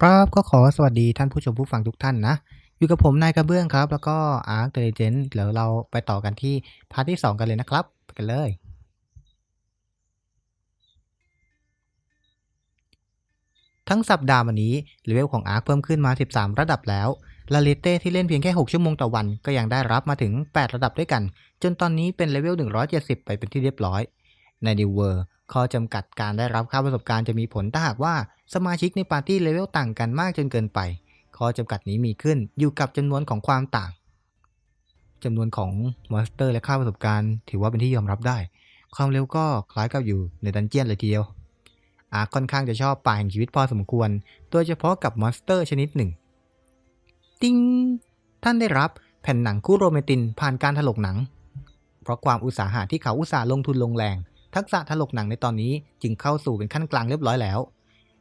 ครับก็ขอสวัสดีท่านผู้ชมผู้ฟังทุกท่านนะ อยู่กับผมนายกระเบื้องครับ แล้วก็อาร์คเดลิเจนเดี๋ยวเราไปต่อกันที่พาร์ทที่ 2 กันเลยนะครับไปกันเลย ทั้งสัปดาห์วันนี้เลเวลของอาร์คเพิ่มขึ้นมา 13 ระดับแล้วลาเลเต้ที่เล่นเพียงแค่ 6 ชั่วโมงต่อวัน ก็ยังได้รับมาถึง 8 ระดับด้วยกัน จนตอนนี้เป็นเลเวล170 ไปเป็นที่เรียบร้อยในดิวเวอร์ ข้อจำกัดการได้รับค่าประสบการณ์จะมีผลถ้าหากว่าสมาชิกในปาร์ตี้เลเวลต่างกันมากจนเกินไป ข้อจำกัดนี้มีขึ้นอยู่กับจำนวนของความต่างจำนวนของมอนสเตอร์และค่าประสบการณ์ ถือว่าเป็นที่ยอมรับได้ ความเร็วก็คล้ายกับอยู่ในดันเจียนเลยทีเดียวอาคค่อนข้างจะชอบป่าแห่งชีวิตพอสมควร โดยเฉพาะกับมอนสเตอร์ชนิดหนึ่ง ติ้ง ท่านได้รับแผ่นหนังคู่โรเมตินผ่านการถลกหนัง เพราะความอุตสาหะที่เขาอุตสาห์ลงทุนลงแรง ทักษะถลกหนังในตอนนี้จึงเข้าสู่เป็นขั้นกลางเรียบร้อยแล้ว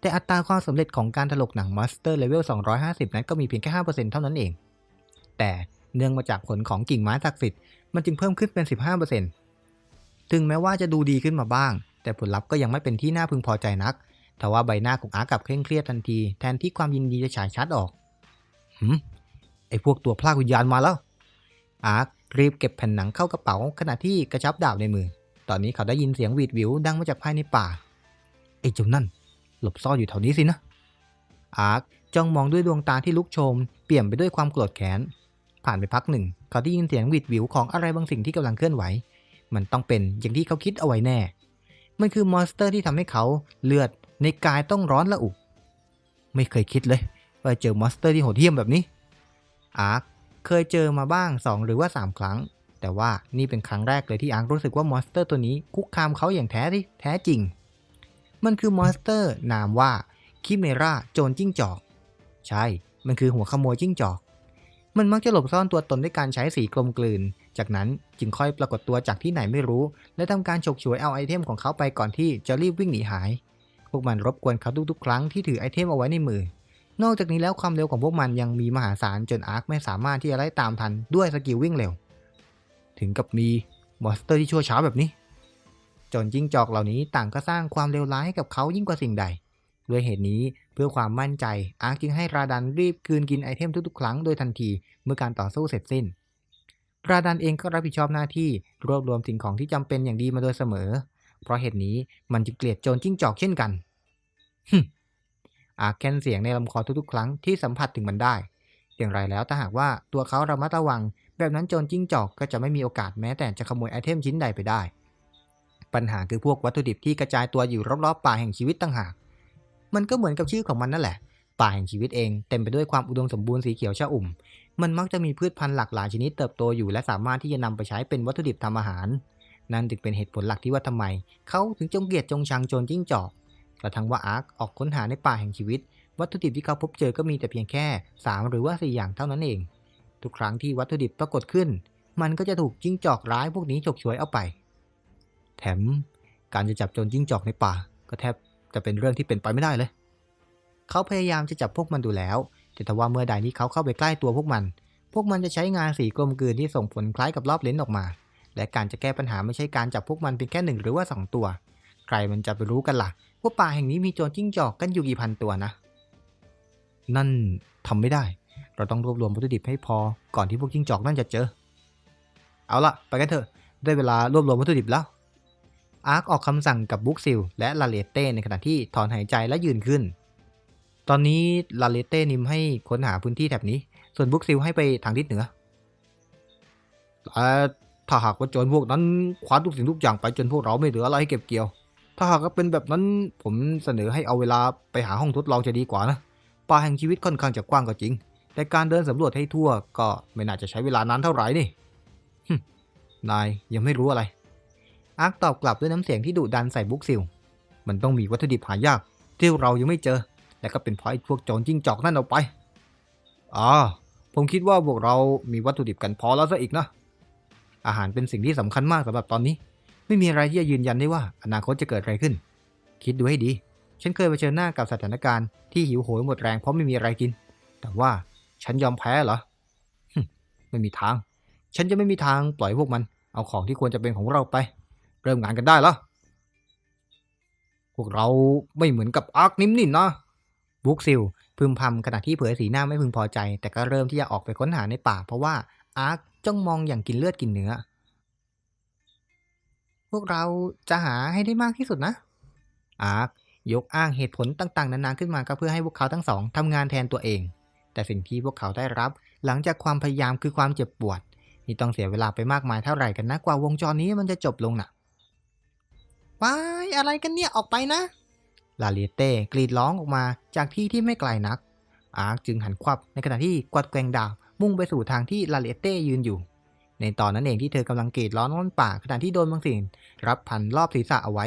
แต่อัตราความสำเร็จของการถลกหนังมาสเตอร์เลเวล250 นั้นก็มีเพียงแค่5%เท่านั้นเอง แต่เนื่องมาจากผลของกิ่งไม้ศักดิ์สิทธิ์มันจึงเพิ่มขึ้นเป็น 15%ถึงแม้ว่าจะดูดีขึ้นมาบ้าง แต่ผลลัพธ์ก็ยังไม่เป็นที่น่าพึงพอใจนักแต่ว่าใบหน้าของอาร์กับเคร่งเครียดทันที แทนที่ความยินดีจะฉายชัดออกหืมไอพวกตัวพลากวิญญาณมาแล้ว อาร์ครีบเก็บแผ่นหนังเข้ากระเป๋าขณะที่กระชับดาบในมือ ตอนนี้เขาได้ยินเสียงหวีดหวิวดังมาจากภายในป่าไอ้เจ้านั่น หลบซ่อนอยู่แถวนี้สินะ อาร์คจ้องมองด้วยดวงตาที่ลุกโชม เปี่ยมไปด้วยความโกรธแค้น ผ่านไปพักหนึ่ง เขาได้ยินเสียงหวีดหวิวของอะไรบางสิ่งที่กำลังเคลื่อนไหว มันต้องเป็นอย่างที่เขาคิดเอาไว้แน่ มันคือมอนสเตอร์ที่ทำให้เขาเลือดในกายต้องร้อนระอุ ไม่เคยคิดเลย ว่าเจอมอนสเตอร์ที่โหดเหี้ยมแบบนี้ อาร์คเคยเจอมาบ้าง2หรือว่า3ครั้ง แต่ว่านี่เป็นครั้งแรกเลยที่อาร์ครู้สึกว่ามอนสเตอร์ตัวนี้คุกคามเขาอย่างแท้ที่แท้จริง มันคือมอนสเตอร์นามว่าคิเมราโจรจิ้งจอก ใช่ มันคือหัวขโมยจิ้งจอก มันมักจะหลบซ่อนตัวตนด้วยการใช้สีกลมกลืน จากนั้นจึงค่อยปรากฏตัวจากที่ไหนไม่รู้ และทำการฉกฉวยเอาไอเทมของเขาไปก่อนที่จะรีบวิ่งหนีหาย พวกมันรบกวนเขาทุกๆครั้งที่ถือไอเทมเอาไว้ในมือนอกจากนี้แล้วความเร็วของพวกมันยังมีมหาศาลจนอาร์คไม่สามารถที่จะไล่ตามทันด้วยสกิลวิ่งเร็ว ถึงกับมีมอนสเตอร์ที่ชั่วช้าแบบนี้ จนจิ้งจอกเหล่านี้ต่างก็สร้างความเลวร้ายให้กับเขายิ่งกว่าสิ่งใด ด้วยเหตุนี้เพื่อความมั่นใจ อาร์คจึงให้ราดันรีบคืนกินไอเทมทุกๆ ครั้งโดยทันทีเมื่อการต่อสู้เสร็จสิ้น ราดันเองก็รับผิดชอบหน้าที่รวบรวมสิ่งของที่จำเป็นอย่างดีมาโดยเสมอ เพราะเหตุนี้มันจึงเกลียดโจรจิ้งจอกเช่นกันฮึอาร์คแค้นเสียงในลำคอทุกๆ ครั้งที่สัมผัสถึงมันได้ อย่างไรแล้วถ้าหากว่าตัวเขาระมัดระวัง แบบนั้นโจรจิ้งจอกก็จะไม่มีโอกาสแม้แต่จะขโมยไอเทมชิ้นใดไปได้ ปัญหาคือพวกวัตถุดิบที่กระจายตัวอยู่รอบๆป่าแห่งชีวิตต่างหาก มันก็เหมือนกับชื่อของมันนั่นแหละ ป่าแห่งชีวิตเองเต็มไปด้วยความอุดมสมบูรณ์สีเขียวชอุ่ม มันมักจะมีพืชพันธุ์หลากหลายชนิดเติบโตอยู่และสามารถที่จะนำไปใช้เป็นวัตถุดิบทำอาหาร นั่นจึงเป็นเหตุผลหลักที่ว่าทำไม เขาถึงจงเกลียดจงชังโจรจิ้งจอก กระทั่งว่าอาร์คออกค้นหาในป่าแห่งชีวิต วัตถุดิบที่เขาพบเจอก็มีแต่เพียงแค่ 3 หรือว่า 4 อย่างเท่านั้นเอง ทุกครั้งที่วัตถุดิบปรากฏขึ้น มันก็จะถูกจิ้งจอกร้ายพวกนี้ฉกฉวยเอาไป แถมการจะจับโจรจิ้งจอกในป่า ก็แทบจะเป็นเรื่องที่เป็นไปไม่ได้เลย เขาพยายามจะจับพวกมันดูแล้ว แต่ทว่าเมื่อใดที่เขาเข้าไปใกล้ตัวพวกมัน พวกมันจะใช้งานสีกลมกลืนที่ส่งผลคล้ายกับรอบเลนออกมา และการจะแก้ปัญหาไม่ใช่การจับพวกมันเพียงแค่หนึ่งหรือว่าสองตัว ใครมันจะไปรู้กันล่ะว่าป่าแห่งนี้มีโจรจิ้งจอกกันอยู่กี่พันตัวนะ นั่นทำไม่ได้ เราต้องรวบรวมวัตถุดิบให้พอก่อนที่พวกจิ้งจอกนั่นจะเจอ เอาละไปกันเถอะ ได้เวลารวบรวมวัตถุดิบแล้ว อาร์คออกคำสั่งกับบุ๊กซิลและลาเลเต้ในขณะที่ถอนหายใจและยืนขึ้น ตอนนี้ลาเลเต้นิมให้ค้นหาพื้นที่แถบนี้ ส่วนบุ๊กซิลให้ไปทางทิศเหนือถ้าหากว่าโจรพวกนั้นคว้าทุกสิ่งทุกอย่างไปจนพวกเราไม่เหลืออะไรให้เก็บเกี่ยว ถ้าหากเป็นแบบนั้นผมเสนอให้เอาเวลาไปหาห้องทดลองจะดีกว่านะป่าแห่งชีวิตค่อนข้างจะกว้างก็จริง แต่การเดินสำรวจให้ทั่วก็ไม่น่าจะใช้เวลานานเท่าไหร่นี่นายยังไม่รู้อะไร อาร์คตอบกลับด้วยน้ำเสียงที่ดุดันใส่บุ๊กซิล มันต้องมีวัตถุดิบหายาก ที่เรายังไม่เจอ และก็เป็นเพราะไอ้พวกโจรจิ้งจอกนั่นเอาไปอ๋อผมคิดว่าพวกเรามีวัตถุดิบกันพอแล้วซะอีกนะ อาหารเป็นสิ่งที่สำคัญมากสำหรับตอนนี้ ไม่มีอะไรที่จะยืนยันได้ว่าอนาคตจะเกิดอะไรขึ้น คิดดูให้ดี ฉันเคยเผชิญหน้ากับสถานการณ์ที่หิวโหยหมดแรงเพราะไม่มีอะไรกิน แต่ว่า ฉันยอมแพ้เหรอไม่มีทาง ฉันจะไม่มีทางปล่อยพวกมัน เอาของที่ควรจะเป็นของเราไป เริ่มงานกันได้แล้วพวกเราไม่เหมือนกับอาร์คนิมนี่นะบุ๊กซิลพึมพำขณะที่เผยสีหน้าไม่พึงพอใจ แต่ก็เริ่มที่จะออกไปค้นหาในป่า เพราะว่าอาร์คจ้องมองอย่างกินเลือดกินเนื้อ พวกเราจะหาให้ได้มากที่สุดนะ อาร์คยกอ้างเหตุผลต่างๆ นานาขึ้นมาก็เพื่อให้พวกเขาทั้งสองทำงานแทนตัวเอง แต่สิ่งที่พวกเขาได้รับ หลังจากความพยายามคือความเจ็บปวดนี่ต้องเสียเวลาไปมากมายเท่าไหร่กันนะกว่าวงจรนี้มันจะจบลงน่ะว้ายอะไรกันเนี่ยออกไปนะ ลาเลเต้กรีดร้องออกมาจากที่ที่ไม่ไกลนัก อาร์คจึงหันควับในขณะที่กวัดแกงดาบมุ่งไปสู่ทางที่ลาเลเต้ยืนอยู่ ในตอนนั้นเองที่เธอกำลังกรีดร้องน้นป่าขณะที่โดนบางสิ่งรับพันรอบศีรษะเอาไว้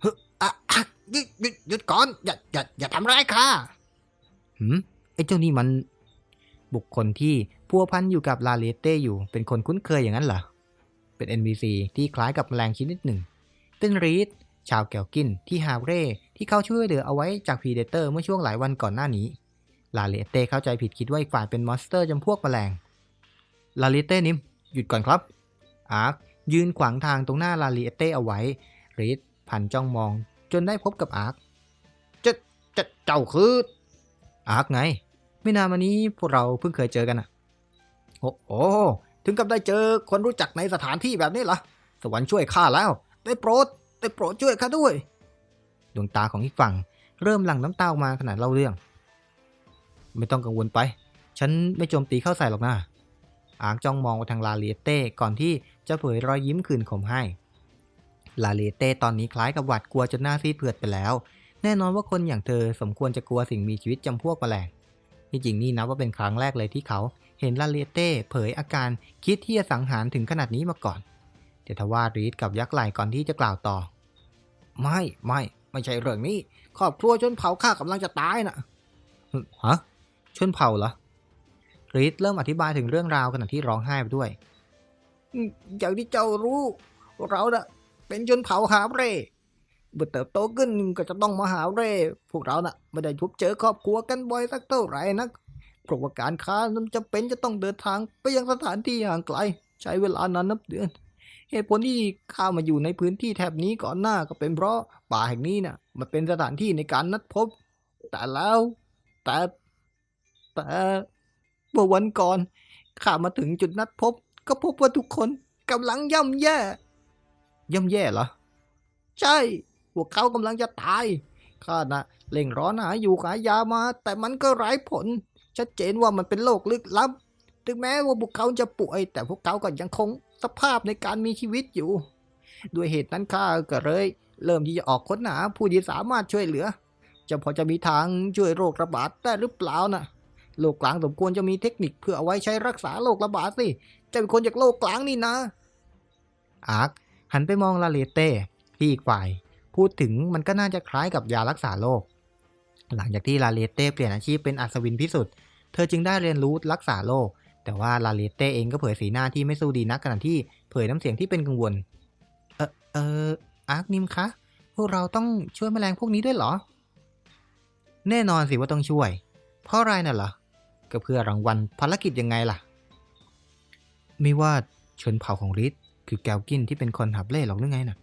เฮึอะอะหยุดหยุดหยุดก่อนอย่าอย่าอย่าทำร้ายข้าหืม ไอ้เจ้านี่มันบุคคลที่พัวพันอยู่กับลาเลเต้อยู่เป็นคนคุ้นเคยอย่างนั้นเหรอ เป็น NPC ที่คล้ายกับแมลงชนิดหนึ่งเป็นรีดชาวแกวกินที่ฮาเร่ที่เขาช่วยเหลือเอาไว้จากพีเดเตอร์เมื่อช่วงหลายวันก่อนหน้านี้ ลาเลเต้เข้าใจผิดคิดว่าอีกฝ่ายเป็นมอนสเตอร์จำพวกแมลง ลาเลเต้นิมหยุดก่อนครับ อาร์คยืนขวางทางตรงหน้าลาเลเต้เอาไว้รีดพันจ้องมอง จนได้พบกับอาร์คจะจะเจ้าคืออาร์คไง ไม่นานมานี้พวกเราเพิ่งเคยเจอกันอะโอ้โหถึงกับได้เจอคนรู้จักในสถานที่แบบนี้เหรอ สวรรค์ช่วยข้าแล้ว ได้โปรด ได้โปรดช่วยข้าด้วย ดวงตาของอีกฝั่ง เริ่มหลั่งน้ำตาออกมาขณะเล่าเรื่อง ไม่ต้องกังวลไป ฉันไม่โจมตีเข้าใส่หรอกนะอาร์คจ้องมองไปทางลาเลียเต้ก่อนที่จะเผยรอยยิ้มคืนขมให้ ลาเลียเต้ตอนนี้คล้ายกับหวาดกลัวจนหน้าซีดเผือดไปแล้ว แน่นอนว่าคนอย่างเธอสมควรจะกลัวสิ่งมีชีวิตจำพวกแมลง ที่จริงนี่นับว่าเป็นครั้งแรกเลยที่เขาเห็นลาเลเต้เผยอาการคิดที่จะสังหารถึงขนาดนี้มาก่อนเดทว่ารีดกับยักษ์ไหลก่อนที่จะกล่าวต่อ ไม่ไม่ไม่ใช่เรื่องนี้ ครอบครัวชนเผ่าข้ากำลังจะตายนะฮะชนเผ่าเหรอรีดเริ่มอธิบายถึงเรื่องราวขณะที่ร้องไห้ไปด้วยอย่างที่เจ้ารู้ เราน่ะเป็นชนเผ่าหาเร่ เมื่อเติบโตขึ้นก็จะต้องมาหาเร่พวกเราน่ะไม่ได้พบเจอครอบครัวกันบ่อยสักเท่าไหร่นักเพราะว่าการค้ามันจะเป็นจะต้องเดินทางไปยังสถานที่ห่างไกล ใช้เวลานานนับเดือน เหตุผลที่ข้ามาอยู่ในพื้นที่แถบนี้ก่อนหน้าก็เป็นเพราะป่าแห่งนี้น่ะมันเป็นสถานที่ในการนัดพบ แต่แล้วแต่แต่เมื่อวันก่อนข้ามาถึงจุดนัดพบ ก็พบว่าทุกคนกำลังย่ำแย่ ย่ำแย่เหรอ ใช่ พวกเขากำลังจะตาย ข้านะเร่งร้อนหาอยู่หายามา แต่มันก็ไร้ผล ชัดเจนว่ามันเป็นโรคลึกลับ ถึงแม้ว่าพวกเขาจะป่วย แต่พวกเขาก็ยังคงสภาพในการมีชีวิตอยู่ ด้วยเหตุนั้นข้าก็เลย เริ่มที่จะออกค้นหาผู้ที่สามารถช่วยเหลือ จะพอจะมีทางช่วยโรคระบาดได้หรือเปล่านะโลกกลางสมควรจะมีเทคนิคเพื่อเอาไว้ใช้รักษาโรคระบาดสิจะเป็นคนจากโลกกลางนี่นะอาร์คหันไปมองลาเลเต้ที่อีกฝ่าย พูดถึงมันก็น่าจะคล้ายกับยารักษาโรคหลังจากที่ลาเลเต้เปลี่ยนอาชีพเป็นอัศวินพิสุทธิ์เธอจึงได้เรียนรู้รักษาโรคแต่ว่าลาเลเต้เองก็เผยสีหน้าที่ไม่สู้ดีนักขณะที่เผยน้ำเสียงที่เป็นกังวล เออเอออาร์คนิมคะพวกเราต้องช่วยแมลงพวกนี้ด้วยเหรอ แน่นอนสิว่าต้องช่วย เพราะอะไรน่ะเหรอก็เพื่อรางวัลภารกิจยังไงล่ะ ไม่ว่าชนเผ่าของริสคือแกวกินที่เป็นคนหับเล่หรอกหรือไงน่ะ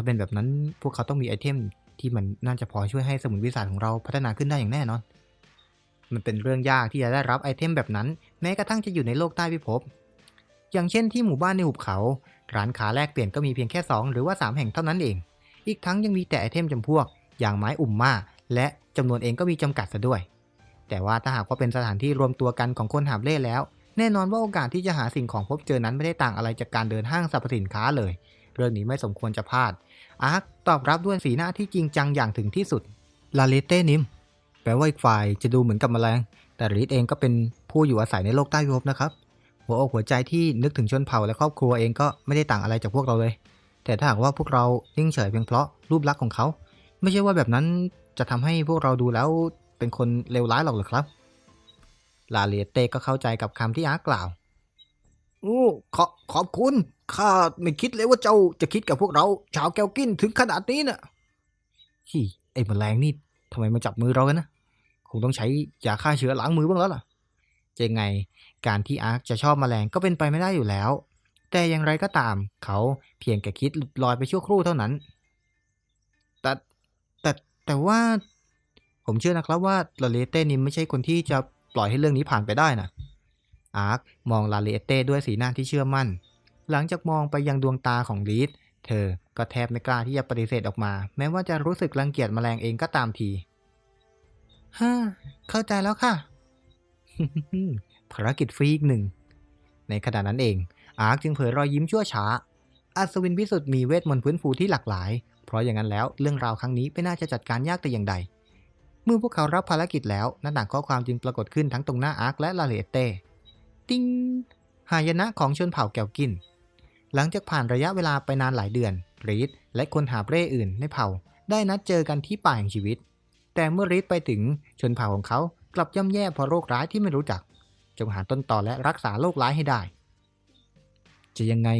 ถ้าเป็นแบบนั้นพวกเขาต้องมีไอเทมที่มันน่าจะพอช่วยให้สมุนวิสาของเราพัฒนาขึ้นได้อย่างแน่นอน มันเป็นเรื่องยากที่จะได้รับไอเทมแบบนั้น แม้กระทั่งจะอยู่ในโลกใต้พิภพ อย่างเช่นที่หมู่บ้านในหุบเขา ร้านค้าแลกเปลี่ยนก็มีเพียงแค่ 2 หรือว่า 3 แห่งเท่านั้นเอง อีกทั้งยังมีแต่ไอเทมจำพวก อย่างไม้อุ่มมาและจำนวนเองก็มีจำกัดซะด้วย แต่ว่าถ้าหากว่าเป็นสถานที่รวมตัวกันของคนหาบเล่แล้ว แน่นอนว่าโอกาสที่จะหาสิ่งของพบเจอนั้นไม่ได้ต่างอะไรจากการเดินห้างสรรพสินค้าเลย เรื่องนี้ไม่สมควรจะพลาด อาร์คตอบรับด้วยสีหน้าที่จริงจังอย่างถึงที่สุด ลาเลเต้นิม แปลว่าอีกฝ่ายจะดูเหมือนกับแมลง แต่ริสเองก็เป็นผู้อยู่อาศัยในโลกใต้พิภพนะครับ หัวอกหัวใจที่นึกถึงชนเผ่าและครอบครัวเองก็ไม่ได้ต่างอะไรจากพวกเราเลย แต่ถ้าหากว่าพวกเรานิ่งเฉยเพียงเพราะรูปลักษณ์ของเขา ไม่ใช่ว่าแบบนั้นจะทำให้พวกเราดูแล้วเป็นคนเลวร้ายหรอกหรือครับ ลาเลเต้ก็เข้าใจกับคำที่อาร์กล่าว โอ้ขอขอบคุณ ข้าไม่คิดเลยว่าเจ้าจะคิดกับพวกเรา ชาวแกวกินถึงขนาดนี้นะ่ะฮีไอ้แมลงนี่ทำไมมาจับมือเรากันนะ คงต้องใช้ยาฆ่าเชื้อล้างมือบ้างแล้วล่ะจะยังไงการที่อาร์คจะชอบแมลงก็เป็นไปไม่ได้อยู่แล้ว แต่อย่างไรก็ตาม เขาเพียงแค่คิดหลุดลอยไปชั่วครู่เท่านั้น แต่แต่แต่ว่า ผมเชื่อนะครับว่าลาเลเต้นี่ไม่ใช่คนที่จะปล่อยให้เรื่องนี้ผ่านไปได้นะอาร์คมองลาเลเต้ด้วยสีหน้าที่เชื่อมั่น หลังจากมองไปยังดวงตาของลีดเธอก็แทบไม่กล้าที่จะปฏิเสธออกมา แม้ว่าจะรู้สึกรังเกียจแมลงเองก็ตามทีฮ่าเข้าใจแล้วค่ะภารกิจฟรีอีกหนึ่ง ในขณะนั้นเอง อาร์คจึงเผยรอยยิ้มชั่วช้า อัศวินพิสุทธิ์มีเวทมนต์ฟื้นฟูที่หลากหลาย เพราะอย่างนั้นแล้วเรื่องราวครั้งนี้ไม่น่าจะจัดการยากแต่อย่างใด เมื่อพวกเขารับภารกิจแล้วหน้าต่างข้อความจึงปรากฏขึ้นทั้งตรงหน้าอาร์คและลาเลเต้ ติ้งหายนะของชนเผ่าแกวกิน หลังจากผ่านระยะเวลาไปนานหลายเดือนรีดและคนหาเร่อื่นในเผ่า ได้นัดเจอกันที่ป่าแห่งชีวิต แต่เมื่อรีดไปถึงชนเผ่าของเขากลับย่ำแย่เพราะโรคร้ายที่ไม่รู้จัก จงหาต้นตอและรักษาโรคร้ายให้ได้ จะยังไง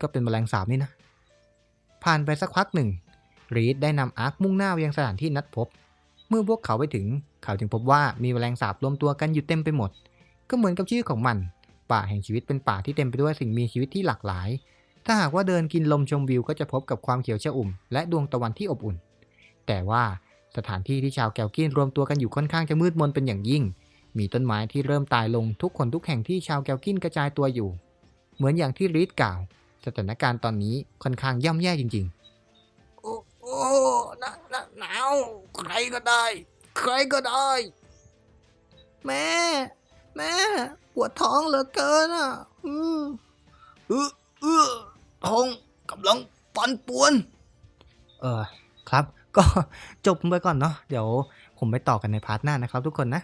ก็เป็นแมลงสาบนี่นะ ผ่านไปสักพักหนึ่งรีดได้นำอาร์คมุ่งหน้าไปยังสถานที่นัดพบ เมื่อพวกเขาไปถึง เขาจึงพบว่ามีแมลงสาบรวมตัวกันอยู่เต็มไปหมด ก็เหมือนกับชื่อของมัน ป่าแห่งชีวิตเป็นป่าที่เต็มไปด้วยสิ่งมีชีวิตที่หลากหลาย ถ้าหากว่าเดินกินลมชมวิวก็จะพบกับความเขียวชอุ่ม และดวงตะวันที่อบอุ่น แต่ว่าสถานที่ที่ชาวแกวกินรวมตัวกันอยู่ค่อนข้างจะมืดมนเป็นอย่างยิ่ง มีต้นไม้ที่เริ่มตายลงทุกคนทุกแห่งที่ชาวแกวกินกระจายตัวอยู่ เหมือนอย่างที่รีดกล่าว สถานการณ์ตอนนี้ค่อนข้างย่ำแย่จริง ๆ โอ้โอ้หนาวหนาวใครก็ได้ ใครก็ได้ แม่ แม่ ปวดท้องเหลือเกินอะ อืมเออเออท้องกำลังปั่นป่วน เออ ครับ ก็จบไปก่อนเนาะ เดี๋ยวผมไปต่อกันในพาร์ทหน้านะครับทุกคนนะ